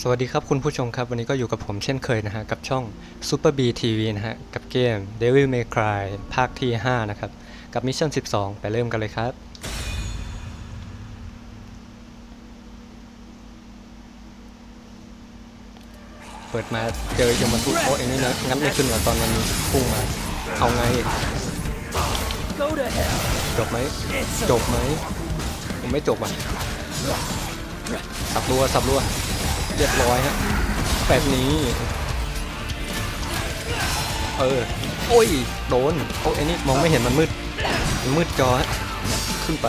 สวัสดีครับคุณผู้ชมครับ วันนี้ก็อยู่กับผมเช่นเคยนะฮะ กับช่อง Super B TV นะฮะ กับเกม Devil May Cry ภาคที่ 5 นะครับ กับมิชชั่น 12 ไปเริ่มกันเลยครับ เปิดมาเจอยมทูตโอ้ไอ้นี่นะงั้นไม่ขึ้นเหรอตอนมันพุ่งมา เอาไง จบไหม จบไหมผมไม่จบอะสับรัวสับรัว รียบร้อยฮะแบบนี้ เออ โอ้ย โดน โอ้ไอ้นี่มองไม่เห็นมันมืด มันมืดจอฮะขึ้นไป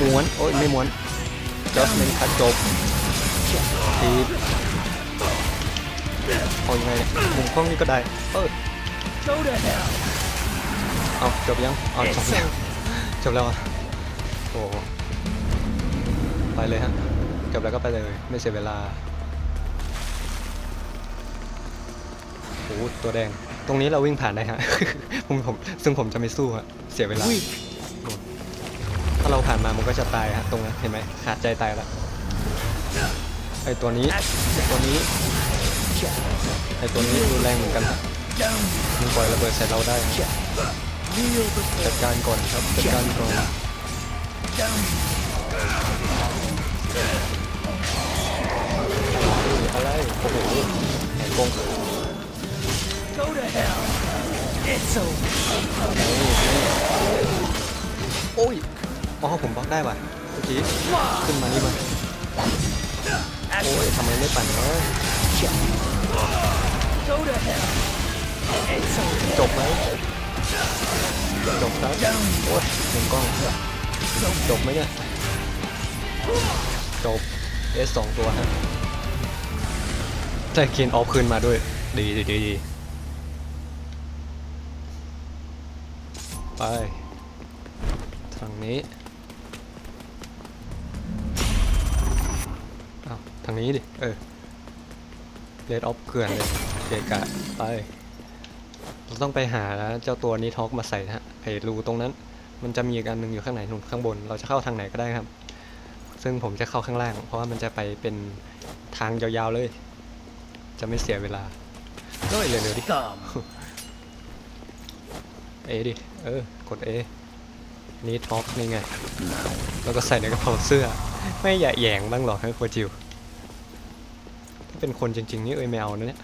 ม้วน โอ้ย ไม่ม้วนจัสเมนคัดจบทีเอายังไงเนี่ยมุมกล้องนี่ก็ได้ เออเอาจบยังเอาจบแล้วจบแล้วอะโอ้โหไปเลยฮะ จบแล้วก็ไปเลย ไม่เสียเวลาโอ้โหตัวแดง ตรงนี้เราวิ่งผ่านได้ฮะ ผมผมซึ่งผมจะไม่สู้ฮะ เสียเวลา Weak. ถ้าเราผ่านมามันก็จะตายฮะ ตรงนั้นเห็นไหมขาดใจตายแล้วไอตัวนี้ตัวนี้ไอตัวนี้รุนแรงเหมือนกันฮะ Down. มันปล่อยระเบิดใส่เราได้ฮะ Kneel before. จัดการก่อนครับจัดการก่อน Down. อะไรโอ้โหแหกกงโอ้ยอ๋อผมบล็อกได้ว่ะเมื่อกี้ขึ้นมานี่มาโอ้ยทำไมไม่ปั่นวะ Go to hell. It's over. จบไหมจบครับ Down. โอ้ยมุมกล้องจบไหมเนี่ย จบ S สสองตัวฮะได้เคนออฟคืนมาด้วย ดีดีดีดไป ทางนี้อ้าวทางนี้ดิ เออเลดออฟเกลื่อนเลยเกะกะไป เราต้องไปหาเจ้าตัวนี้ท็อกมาใส่นะฮะไอ้รูตรงนั้น มันจะมีอีกอันหนึ่งอยู่ข้างไหนนู่นข้างบน เราจะเข้าทางไหนก็ได้ครับ ซึ่งผมจะเข้าข้างล่าง เพราะว่ามันจะไปเป็นทางยาวๆเลย จะไม่เสียเวลาเฮ้ยเร็วๆดิ Come. เอดิ เออ กด A นี่ท็อกนี่ไง แล้วก็ใส่ในกระเป๋าเสื้อ ไม่อย่าแหยงบ้างหรอกให้โคจิว ถ้าเป็นคนจริง ๆ นี่เอ้ยไม่เอานะเนี่ย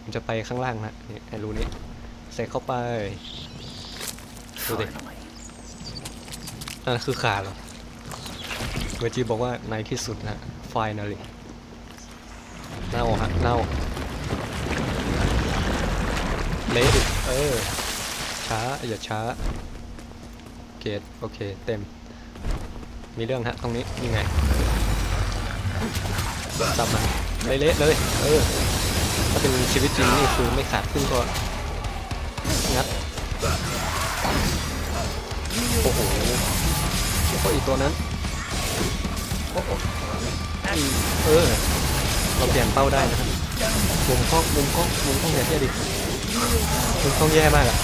ผมจะไปข้างล่างนะนี่ไอ้รูนี้ ใส่เข้าไป ดูดิ Finally. นั่นคือขาเหรอเวจีบอกว่าในที่สุดนะ finally เน่าฮะเน่าเละเออ ช้า อย่าช้า เกตโอเค เต็ม มีเรื่องฮะ ตรงนี้ ยังไงจับมันเละเลย เออ ถ้าเป็นชีวิตจริงนี่คือไม่ขาดขึ้นก็งัดโอ้โห ก็อีกตัวนั้นโอ้โหอืมเออ เราเปลี่ยนเป้าได้นะครับมุมกล้องมุมกล้องมุมกล้องอย่าเที่ยดิมุมกล้องแย่มากอะ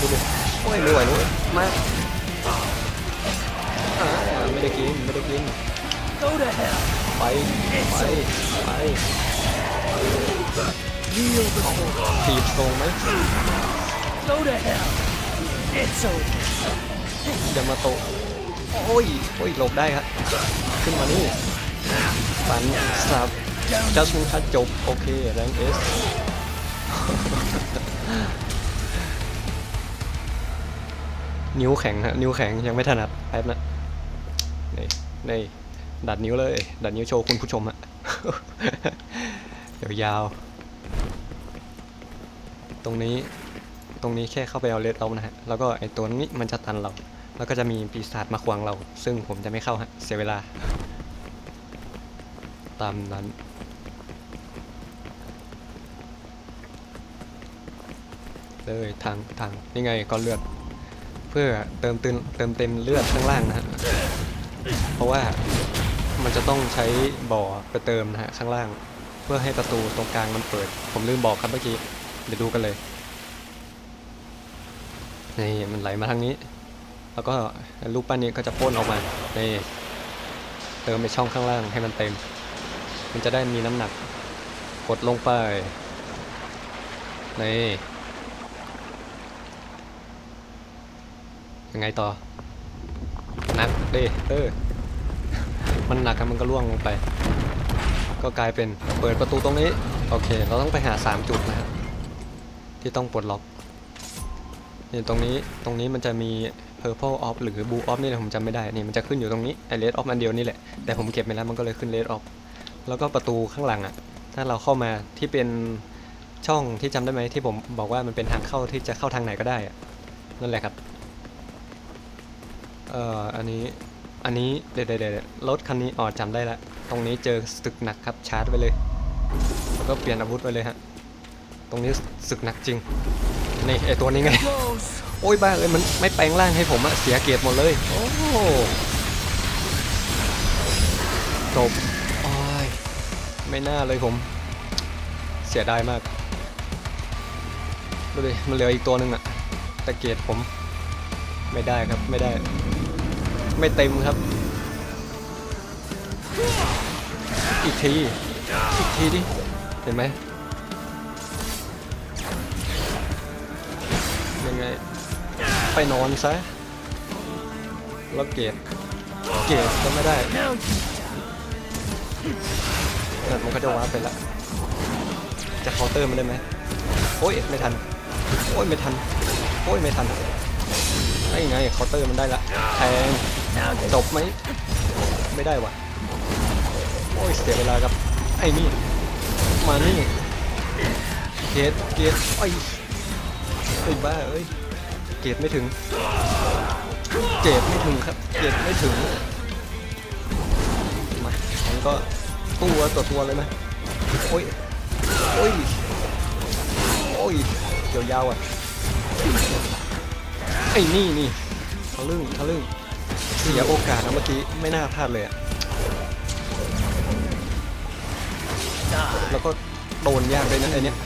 ดูดิโอ้ยไม่ไหวแล้วมากไม่ได้กินไม่ได้กินไปไปไป Kneel before. ถีบตรงไหม ยามาโตโอ้ยโอ้ยหลบได้ครับ ขึ้นมานี่ปันสับ Down. จัสมินคัดจบ โอเคแรงเอสนิ้วแข็งฮะนิ้วแข็งยังไม่ถนัดแป๊บนะนี่นี่ดัดนิ้วเลย ดัดนิ้วโชว์คุณผู้ชมฮะยาว ตรงนี้ตรงนี้แค่เข้าไปเอาเลดเอานะฮะ แล้วก็ไอตัวนี้มันจะตันเรา แล้วก็จะมีปีศาจมาขวางเรา ซึ่งผมจะไม่เข้าฮะเสียเวลา ตามนั้น เลยทางทางนี่ไงก้อนเลือด เพื่อเติมเต็มเติมเต็มเลือดข้างล่างนะฮะ เพราะว่ามันจะต้องใช้บ่อไปเติมนะฮะข้างล่าง เพื่อให้ประตูตรงกลางมันเปิด ผมลืมบอกครับเมื่อกี้ เดี๋ยวดูกันเลยนี่มันไหลมาทางนี้ แล้วก็ลูกปั้นนี้ก็จะพ่นออกมานี่เติมไปช่องข้างล่างให้มันเต็ม มันจะได้มีน้ำหนัก กดลงไปนี่ยังไงต่อหนักดิเออมันหนักมันก็ล่วงลงไป ก็กลายเป็นเปิดประตูตรงนี้ โอเค เราต้องไปหา 3 จุดนะครับที่ต้องปลดล็อกนี่ตรงนี้ตรงนี้มันจะมี purple off หรือ blue off นี่แหละผมจำไม่ได้นี่มันจะขึ้นอยู่ตรงนี้ไอ red off อันเดียวนี่แหละ แต่ผมเก็บไปแล้วมันก็เลยขึ้น red off แล้วก็ประตูข้างหลังอะ ถ้าเราเข้ามาที่เป็นช่องที่จำได้ไหมที่ผมบอกว่ามันเป็นทางเข้าที่จะเข้าทางไหนก็ได้อะนั่นแหละครับเอ่ออันนี้อันนี้เดี๋ยวเดี๋ยวรถคันนี้อ๋อจำได้ละตรงนี้เจอศึกหนักครับชาร์จไปเลยแล้วก็เปลี่ยนอาวุธไปเลยฮะตรงนี้ศึกหนักจริงนี่ไอตัวนี้ไง โอ้ยบ้าเลยมันไม่แปลงร่างให้ผมอะเสียเกียรติหมดเลย โอ้จบโอ้ยไม่น่าเลยผม เสียดายมากดูดิมันเหลืออีกตัวหนึ่งอะแต่เกียรติผมไม่ได้ครับไม่ได้ ไม่เต็มครับ อีกที อีกทีดิ เห็นไหม ไปนอนซะ แล้วเกรดเกรดก็ไม่ได้ Now นั่มันก็จะว้าไปละ จะเคาน์เตอร์มันได้ไหมโอ้ยไม่ทัน โอ้ยไม่ทัน โอ้ยไม่ทันไอ้ไงเคาน์เตอร์มันได้ละแทงจบไหม ไม่ได้วะโอ้ยเสียเวลากับไอ้นี่มานี่เกรดเกรดไอ้ยไอ้บ้าเอ้ย เกรดไม่ถึง เกรดไม่ถึงครับ เกรดไม่ถึง มามันก็ตัวต่อตัวเลยไหมโอ้ย โอ้ย โอ้ยเกี่ยวยาวอะ ไอ้นี่นี่ทะลึ่งทะลึ่งเสียโอกาสนะเมื่อกี้ไม่น่าพลาดเลยอะแล้วก็โดนยากเลยนะไอเนี้ย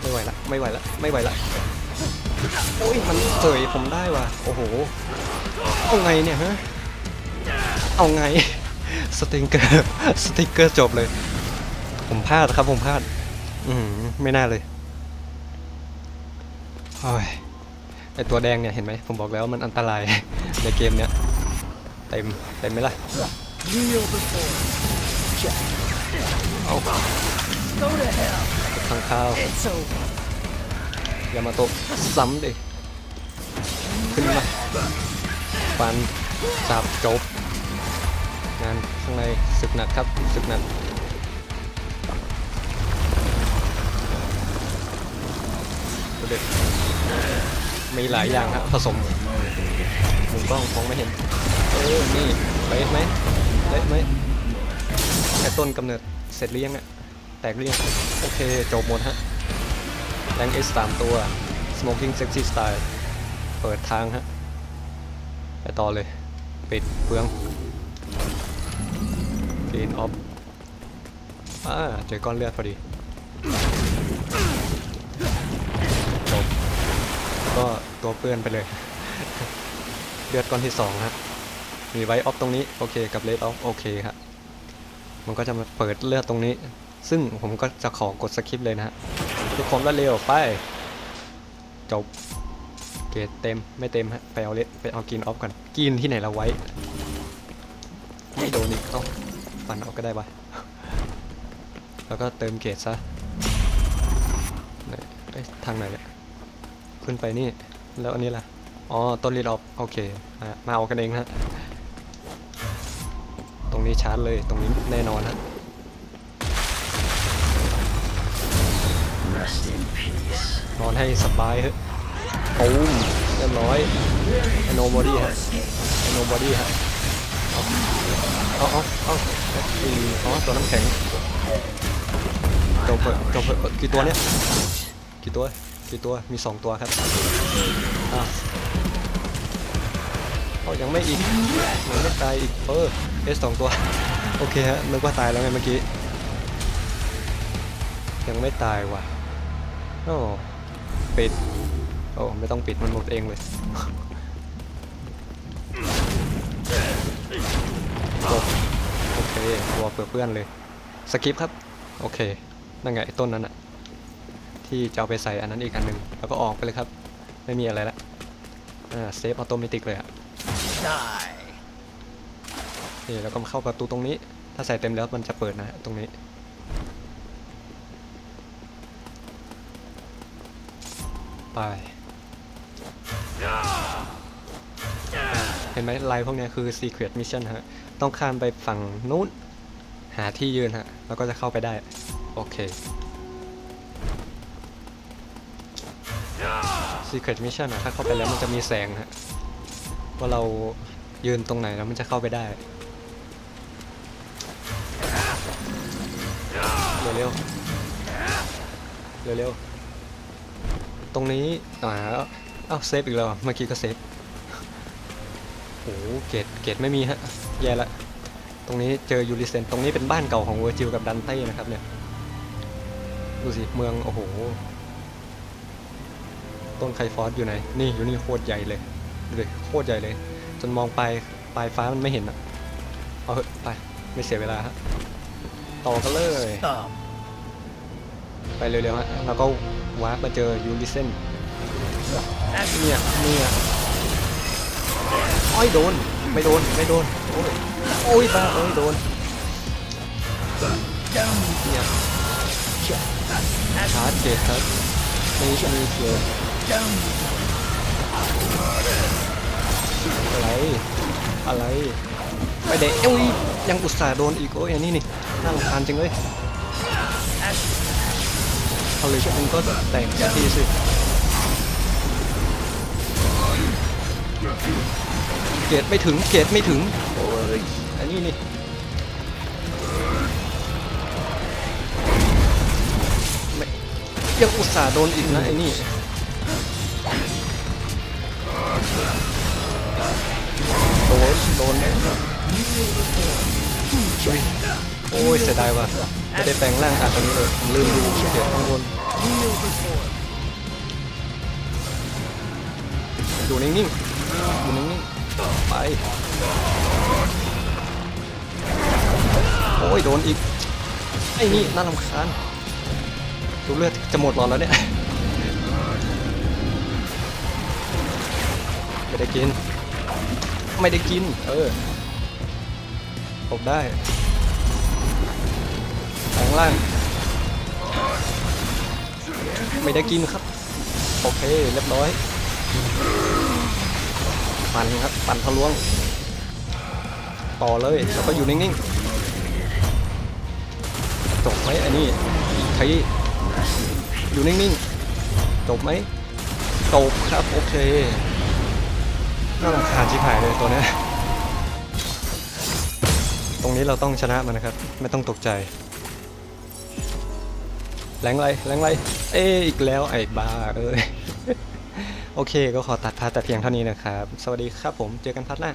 ไม่ไหวละ ไม่ไหวละ ไม่ไหวละ โอ้ยมันเสยผมได้ว่ะโอ้โหเอาไงเนี่ยฮะเอาไงสติงเกอร์สติกเกอร์จบเลย ผมพลาดครับผมพลาด อืมไม่น่าเลยโอ้ยไอตัวแดงเนี่ยเห็นไหมผมบอกแล้วมันอันตรายในเกมเนี้ยเต็มเต็มไหมล่ะเอาข้างข้าว ยามาโตะซ้ำดิขึ้นมาฟันจับจบ งานข้างในศึกหนักครับศึกหนักเด็ดมีหลายอย่างครับผสมมุมกล้องมองไม่เห็น เออ นี่เละไหมเละไหมแค่ต้นกำเนิดเสร็จหรือยังอะแตกหรือยังโอเค จบหมดฮะ แรง S สสามตัว Smoking Sexy Style เปิดทางฮะ ไปต่อเลย ปิดเปลือง Clean off อ่าเจอก้อนเลือดพอดีจบก็ตัวเปื้อนไปเลย เลือดก้อนที่สองฮะ มีไว้ออฟตรงนี้ โอเค กับเลดออฟโอเคครับมันก็จะมาเปิดเลือดตรงนี้ ซึ่งผมก็จะขอกดสคริปต์เลยนะฮะ ทุกคนรวเร็วไป จบ เกรดเต็มไม่เต็มฮะไปเอาเลไปเอากินออฟก่อนกินที่ไหนเราไว้ ไม่โดนอีกเอาฟันเอาก็ได้ปะแล้วก็เติมเกรดซะไหนเอ้ยทางไหนเนี่ยขึ้นไปนี่ แล้วอันนี้ล่ะ อ๋อ ต้นรีดออฟโอเค มาเอากันเองฮะ ตรงนี้ชาร์จเลย ตรงนี้แน่นอนฮะ นอนให้สบายเฮ้ยตูมเรียบร้อยไอโนบอดี้ฮะไอโนบอดี้ฮะเอาเอาเอาเอาอีอ๋อตัวน้ำแข็งจบเถอะจบเถอะกี่ตัวเนี่ยกี่ตัวกี่ตัวมีสองตัวครับอ้าวเอายังไม่อีกยังไม่ตายอีกเออเอสสองตัวโอเคฮะนึกว่าตายแล้วไงเมื่อกี้ยังไม่ตายว่ะโอ้ปิด โอ้ไม่ต้องปิดมันหมดเองเลยจบตัวเปื้อนๆเลยสกิปครับ โอเค นั่นไงไอ้ต้นนั้นอะที่จะเอาไปใส่อันนั้นอีกอันหนึ่งแล้วก็ออกไปเลยครับ ไม่มีอะไรละอ่าเซฟออโตเมติกเลยอะ Die. นี่แล้วก็มาเข้าประตูตรงนี้ ถ้าใส่เต็มแล้วมันจะเปิดนะฮะตรงนี้ ไป เห็นไหมไลน์พวกเนี้ยคือ Secret Mission ฮะ ต้องข้ามไปฝั่งนู้น หาที่ยืนฮะ แล้วก็จะเข้าไปได้ โอเค Secret Mission อะถ้าเข้าไปแล้วมันจะมีแสงฮะ ว่าเรายืนตรงไหนแล้วมันจะเข้าไปได้ เร็วๆเร็วๆ ตรงนี้อ่าอ้าวเซฟอีกแล้วเมื่อกี้ก็เซฟโอ้โหเกตเกตไม่มีฮะแย่ละตรงนี้เจอยูริเซนตรงนี้เป็นบ้านเก่าของเวอร์จิลกับดันเต้นะครับเนี่ยดูสิเมืองโอ้โหต้นไคฟอสอยู่ไหนนี่อยู่นี่โคตรใหญ่เลยดูดิโคตรใหญ่เลย จนมองไปปลายฟ้ามันไม่เห็นอะเอาเถอะไปไม่เสียเวลาฮะต่อกันเลย ไปเร็วๆฮะแล้วก็วาร์ปมาเจอยูริเซนเนี่ยเนี่ยอ้อยโดน ไม่โดน ไม่โดน โอ้ยโอ้ยบ้าเอ้ยโดนเนี่ยชาร์จเกตครับมีมีเกียร์อะไร อะไรไม่ได้เอ้ยยังอุตส่าห์โดนอีกโอ้ยอันนี้นี่น่ารำคาญจริงเลย เอาเลยคุณก็แตกทีสิเกตไม่ถึงเกตไม่ถึงโอ้ยอันนี้นี่ยังอุตส่าห์โดนอีกนะไอ้นี่โดนโดน โอ้ยเสียดายว่ะไม่ได้แปลงร่างอัดตรงนี้เลยผมลืมดูเดี๋ยวข้างบนอยู่นิ่งๆอยู่นิ่งๆไปโอ้ยโดนอีกไอ้นี่น่ารำคาญดูเลือดจะหมดหลอดแล้วเนี่ยไม่ได้กิน ไม่ได้กิน เออผมได้ แปลงร่าง ไม่ได้กินครับ โอเค เรียบร้อย ปั่นครับ ปั่นทะลวง ต่อเลย แล้วก็อยู่นิ่งๆ จบไหมอันนี้อีกทีอยู่นิ่งๆ จบไหมจบครับ โอเคน่ารำคาญชิบหายเลยตัวนี้ตรงนี้เราต้องชนะมันนะครับ ไม่ต้องตกใจ แรงไรแรงไรเอ้อีกแล้วไอ้บ้าเอ้ย โอเคก็ขอตัดพาร์ทแต่เพียงเท่านี้นะครับ สวัสดีครับผมเจอกันพาร์ทหน้า